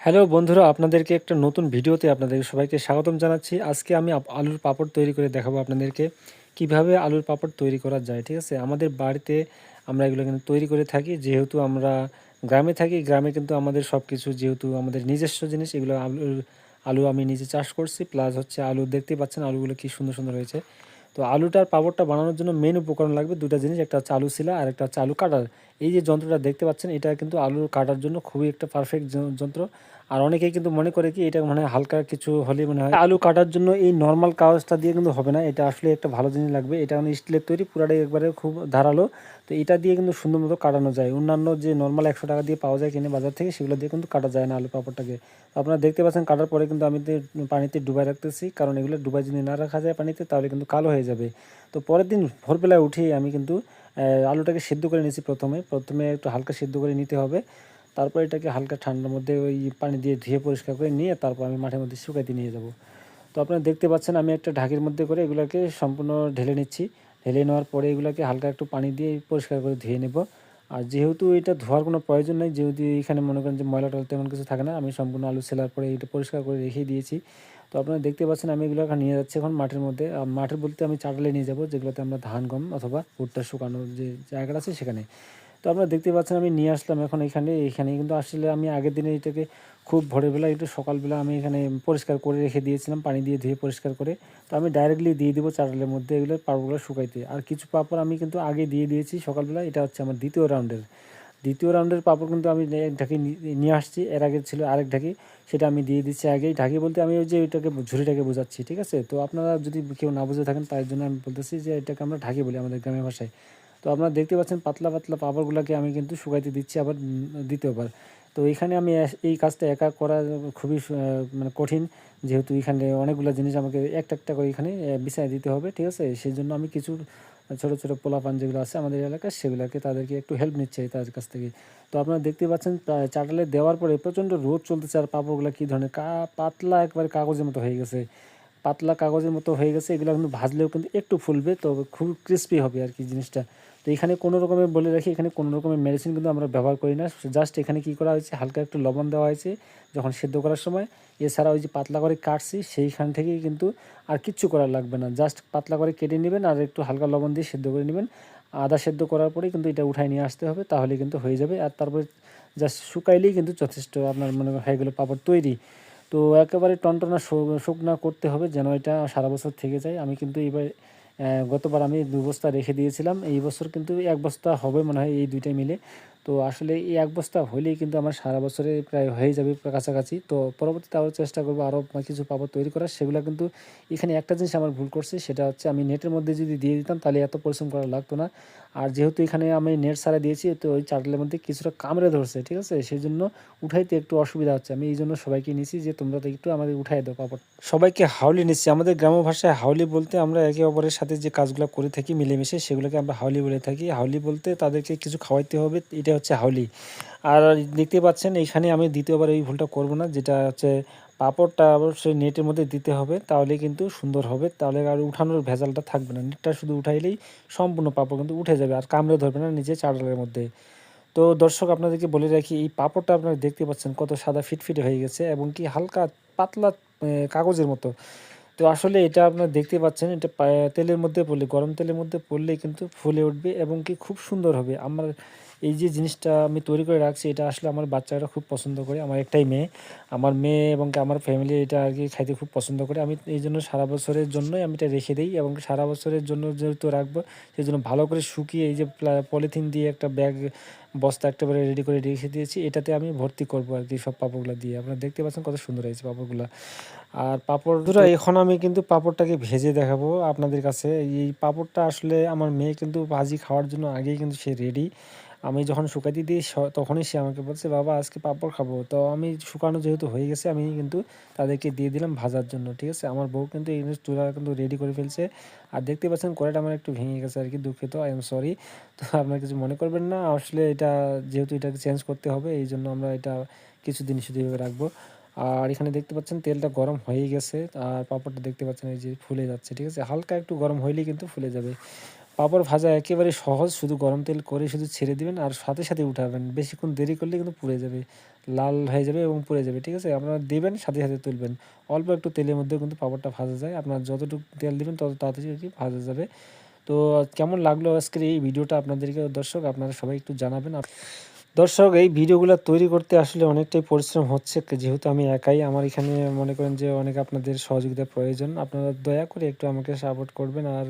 Hello বন্ধুরা, আপনাদেরকে একটা নতুন ভিডিওতে আপনাদের সবাইকে স্বাগতম জানাচ্ছি। আজকে আমি আলুর পাপড় তৈরি করে দেখাবো আপনাদেরকে। কীভাবে আলুর পাপড় তৈরি করা যায়, ঠিক আছে? আমাদের বাড়িতে আমরা এগুলো কিন্তু তৈরি করে থাকি। যেহেতু আমরা গ্রামে থাকি, গ্রামে কিন্তু আমাদের সব কিছু যেহেতু আমাদের নিজস্ব জিনিস, এগুলো আলুর আলু আমি নিজে চাষ করছি। প্লাস হচ্ছে আলু দেখতে পাচ্ছেন, আলুগুলো কি সুন্দর সুন্দর হয়েছে। তো আলুটার পাপড়টা বানানোর জন্য মেন উপকরণ লাগবে দুটো জিনিস, একটা হচ্ছে আলু শিলা আর একটা হচ্ছে আলু কাটার। এই যে যন্ত্রটা দেখতে পাচ্ছেন, এটা কিন্তু আলু কাটার জন্য খুবই একটা পারফেক্ট যন্ত্র। আর অনেকেই কিন্তু মনে করে কি, এটা মানে হালকা কিছু হলে মনে হয়। আলু কাটার জন্য এই নর্মাল কাগজটা দিয়ে কিন্তু হবে না, এটা আসলে একটা ভালো জিনিস লাগবে। এটা মানে স্টিলের তৈরি পুরাটাই একবারে খুব ধারালো। তো এটা দিয়ে কিন্তু সুন্দর মতো কাটানো যায়। অন্যান্য যে নর্মাল একশো টাকা দিয়ে পাওয়া যায় কিনে বাজার থেকে, সেগুলো দিয়ে কিন্তু কাটা যায় না আলু পাপড়টাকে। আপনারা দেখতে পাচ্ছেন, কাটার পরে কিন্তু আমি পানিতে ডুবাই রাখতেছি। কারণ এগুলো ডুবাই যদি না রাখা যায় পানিতে, তাহলে কিন্তু কালো হয়ে যাবে। তো পরের দিন ভোরবেলায় উঠেই আমি কিন্তু আলুটাকে সিদ্ধ করে নিয়েছি প্রথমে। প্রথমে একটু হালকা সিদ্ধ করে নিতে হবে। তারপর এটাকে হালকা ঠান্ডার মধ্যে ওই পানি দিয়ে ধুয়ে পরিষ্কার করে নিয়ে তারপর আমি মাঠের মধ্যে শুকাইতে নিয়ে যাব। তো আপনারা দেখতে পাচ্ছেন আমি একটা ঢাকির মধ্যে করে এগুলোকে সম্পূর্ণ ঢেলে নিচ্ছি। ঢেলে নেওয়ার পরে এগুলোকে হালকা একটু পানি দিয়ে পরিষ্কার করে ধুয়ে নেব। আর যেহেতু এটা ধোয়ার কোনো প্রয়োজন নেই, যেহেতু এখানে মনে করেন যে ময়লা টয়লা তেমন কিছু থাকে না, আমি সম্পূর্ণ আলু সেলার পরে এটা পরিষ্কার করে রেখে দিয়েছি। তো আপনারা দেখতে পাচ্ছেন আমি এগুলো এখন নিয়ে যাচ্ছি এখন মাঠের মধ্যে। আর মাঠের বলতে আমি চাটালে নিয়ে যাব, যেগুলোতে আমরা ধান গম অথবা ভুট্টা শুকানোর যে জায়গাটা আছে সেখানে। তো আপনারা দেখতে পাচ্ছেন, আমি নিয়ে আসলাম এখন এখানে এখানে কিন্তু আসলে আমি আগের দিনে এটাকে খুব ভোরবেলা একটু সকালবেলা আমি এখানে পরিষ্কার করে রেখে দিয়েছিলাম, পানি দিয়ে ধুয়ে পরিষ্কার করে। তো আমি ডাইরেক্টলি দিয়ে দিব চাটালের মধ্যে এগুলো পাপড়গুলো শুকাইতে। আর কিছু পাপড় আমি কিন্তু আগে দিয়ে দিয়েছি সকালবেলা, এটা হচ্ছে আমার দ্বিতীয় রাউন্ডের দ্বিতীয় রাউন্ডের পাপড় কিন্তু আমি ঢাকি নিয়ে আসছি, এর আগে ছিল আরেক ঢাকি, সেটা আমি দিয়ে দিচ্ছি আগেই। ঢাকি বলতে আমি ওই যে ওইটাকে, ঝুড়িটাকে বোঝাচ্ছি, ঠিক আছে? তো আপনারা যদি কেউ না বুঝে থাকেন, তার জন্য আমি বলতেছি যে এটাকে আমরা ঢাকি বলি আমাদের গ্রামের ভাষায়। তো আপনারা দেখতে পাচ্ছেন পাতলা পাতলা পাপড়গুলোকে আমি কিন্তু শুকাইতে দিচ্ছি আবার দ্বিতীয়বার। তো এখানে আমি এই কাজটা একা করা খুবই মানে কঠিন, যেহেতু এখানে অনেকগুলো জিনিস আমাকে একটা একটা করে এখানে বিছায় দিতে হবে, ঠিক আছে? সেই জন্য আমি কিছু ছোটো ছোটো পোলাপান যেগুলো আছে আমাদের এলাকায় সেগুলোকে তাদেরকে একটু হেল্প নিচ্ছে তাদের কাছ থেকে। তো আপনারা দেখতে পাচ্ছেন চাটালে দেওয়ার পরে প্রচণ্ড রোদ চলতেছে আর পাপড়গুলো কী ধরনের কা, পাতলা একবারে কাগজের মতো হয়ে গেছে। পাতলা কাগজের মতো হয়ে গেছে, এগুলো কিন্তু ভাজলেও কিন্তু একটু ফুলবে, তো খুব ক্রিস্পি হবে আর কি জিনিসটা। তো এখানে কোনো রকমের বলে রাখি, এখানে কোনো রকমের মেডিসিন কিন্তু আমরা ব্যবহার করি না। জাস্ট এখানে কি করা হয়েছে, হালকা একটু লবণ দেওয়া হয়েছে যখন সেদ্ধ করার সময়। এছাড়া ওই যে পাতলা করে কাটছি, সেইখান থেকেই কিন্তু আর কিচ্ছু করার লাগবে না। জাস্ট পাতলা করে কেটে নেবেন আর একটু হালকা লবণ দিয়ে সেদ্ধ করে নেবেন। আদা সেদ্ধ করার পরেই কিন্তু এটা উঠায় নিয়ে আসতে হবে, তাহলে কিন্তু হয়ে যাবে। আর তারপরে জাস্ট শুকাইলেই কিন্তু যথেষ্ট আপনার মনে হয় হয়ে গেলো পাপড় তৈরি। তো একেবারে টনটনা শুকনা করতে হবে যেন এটা সারা বছর থেকে যায়। আমি কিন্তু এবার গতবার আমি দু বস্তা রেখে দিয়েছিলাম। এই বছর কিন্তু এক বস্তা হবে মনে হয় এই দুইটাই মিলে। তো আসলে এই এক বস্তা হলেই কিন্তু আমার সারা বছরে প্রায় হয়ে যাবে কাছাকাছি। তো পরবর্তীতে আরও চেষ্টা করব আরও কিছু পাপড় তৈরি করার। সেগুলো কিন্তু এখানে একটা জিনিস আমার ভুল করছে, সেটা হচ্ছে আমি নেটের মধ্যে যদি দিয়ে দিতাম তাহলে এত পরিশ্রম করা লাগতো না। আর যেহেতু এখানে আমি নেট সারা দিয়েছি, তো ওই চাটলের মধ্যে কিছুটা কামড়ে ধরছে, ঠিক আছে? সেই জন্য উঠাইতে একটু অসুবিধা হচ্ছে। আমি এই জন্য সবাইকে নিছি যে তোমরা তো একটু আমাদের উঠাই দাও পাপড়। সবাইকে হাউলি নিচ্ছি। আমাদের গ্রাম্য ভাষায় হাউলি বলতে আমরা একে অপরের সাথে যে কাজগুলো করে থাকি মিলেমিশে, সেগুলোকে আমরা হাউলি বলে থাকি। হাউলি বলতে তাদেরকে কিছু খাওয়াইতে হবে, এটা হচ্ছে হাউলি। আর দেখতে পাচ্ছেন এখানে আমি দ্বিতীয়বার এই ভুলটা করব না, যেটা হচ্ছে পাপড়টা অবশ্যই নেটের মধ্যে দিতে হবে, তাহলে কিন্তু সুন্দর হবে, তাহলে আর উঠানোর ভেজালটা থাকবে না। নেটটা শুধু উঠাইলেই সম্পূর্ণ পাপড় কিন্তু উঠে যাবে, আর কামড়ে ধরবে না নিচে চাটালের মধ্যে। তো দর্শক, আপনাদেরকে বলে রাখি, এই পাপড়টা আপনারা দেখতে পাচ্ছেন কত সাদা ফিটফিটে হয়ে গেছে এবং কি হালকা পাতলা কাগজের মতো। তো আসলে এটা আপনারা দেখতে পাচ্ছেন, এটা তেলের মধ্যে পড়লে, গরম তেলের মধ্যে পড়লে কিন্তু ফুলে উঠবে এবং কি খুব সুন্দর হবে। আমার এই যে জিনিসটা আমি তৈরি করে রাখছি, এটা আসলে আমার বাচ্চারা খুব পছন্দ করে। আমার একটাই মেয়ে। আমার মেয়ে এবং আমার ফ্যামিলি এটা আর কি খাইতে খুব পছন্দ করে। আমি এই জন্য সারা বছরের জন্যই আমি এটা রেখে দিই এবং সারা বছরের জন্য যেহেতু রাখব, সেই জন্য ভালো করে শুকিয়ে এই যে পলিথিন দিয়ে একটা ব্যাগ, বস্তা একেবারে রেডি করে রেখে দিয়েছি। এটাতে আমি ভর্তি করব আর কি সব পাপড়গুলো দিয়ে। আপনারা দেখতে পাচ্ছেন কত সুন্দর হয়েছে পাপড়গুলো। আর পাপড় ধরো এখন আমি কিন্তু পাপড়টাকে ভেজে দেখাবো আপনাদের কাছে। এই পাপড়টা আসলে আমার মেয়ে কিন্তু ভাজি খাওয়ার জন্য আগেই কিন্তু সে রেডি আমি যখন শুকাইতে দিই তখনই সে আমাকে বলছে, বাবা, আজকে পাপড় খাব। তো আমি শুকানো যেহেতু হয়ে গেছে, আমি কিন্তু তাদেরকে দিয়ে দিলাম ভাজার জন্য, ঠিক আছে? আমার বউ কিন্তু এই জিনিস চুলা কিন্তু রেডি করে ফেলছে। আর দেখতে পাচ্ছেন কড়াইটা আমার একটু ভেঙে গেছে আর কি দুঃখিত আই এম সরি তো আপনারা কিছু মনে করবেন না, আসলে এটা যেহেতু এটাকে চেঞ্জ করতে হবে, এই জন্য আমরা এটা কিছুদিন শুধু এভাবে রাখব। আর এখানে দেখতে পাচ্ছেন তেলটা গরম হয়ে গেছে, আর পাঁপড়টা দেখতে পাচ্ছেন এই যে ফুলে যাচ্ছে, ঠিক আছে? হালকা একটু গরম হইলেই কিন্তু ফুলে যাবে। পাঁপড় ভাজা একেবারে সহজ, শুধু গরম তেল করে শুধু ছেড়ে দিবেন আর সাথে সাথে উঠাবেন। বেশিক্ষণ দেরি করলে কিন্তু পুড়ে যাবে, লাল হয়ে যাবে এবং পুড়ে যাবে, ঠিক আছে? আপনারা দেবেন, সাথে সাথে তুলবেন। অল্প একটু তেলের মধ্যে কিন্তু পাপড়টা ভাজা যায়। আপনার যতটুকু তেল দিবেন, তত তাড়াতাড়ি ভাজা যাবে। তো কেমন লাগল আজকের এই ভিডিওটা আপনাদেরকে? দর্শক, আপনারা সবাই একটু জানাবেন। দর্শক, এই ভিডিওগুলো তৈরি করতে আসলে অনেকটাই পরিশ্রম হচ্ছে। যেহেতু আমি একাই, আমার এখানে মনে করেন যে অনেক আপনাদের সহযোগিতার প্রয়োজন। আপনারা দয়া করে একটু আমাকে সাপোর্ট করবেন। আর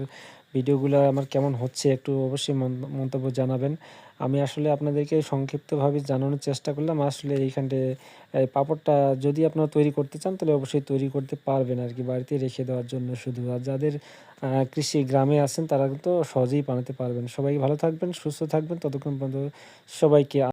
ভিডিওগুলো আমার কেমন হচ্ছে একটু অবশ্যই মন- মন্তব্য জানাবেন। আমি আসলে আপনাদেরকে সংক্ষিপ্তভাবে জানানোর চেষ্টা করলাম, আসলে এইখানটে, এই পাঁপড়টা যদি আপনারা তৈরি করতে চান, তাহলে অবশ্যই তৈরি করতে পারবেন আর কি, বাড়িতে রেখে দেওয়ার জন্য শুধু। আর যাদের কৃষি গ্রামে আছেন, তারা কিন্তু সহজেই বানাতে পারবেন। সবাই ভালো থাকবেন, সুস্থ থাকবেন, ততক্ষণ পর্যন্ত সবাইকে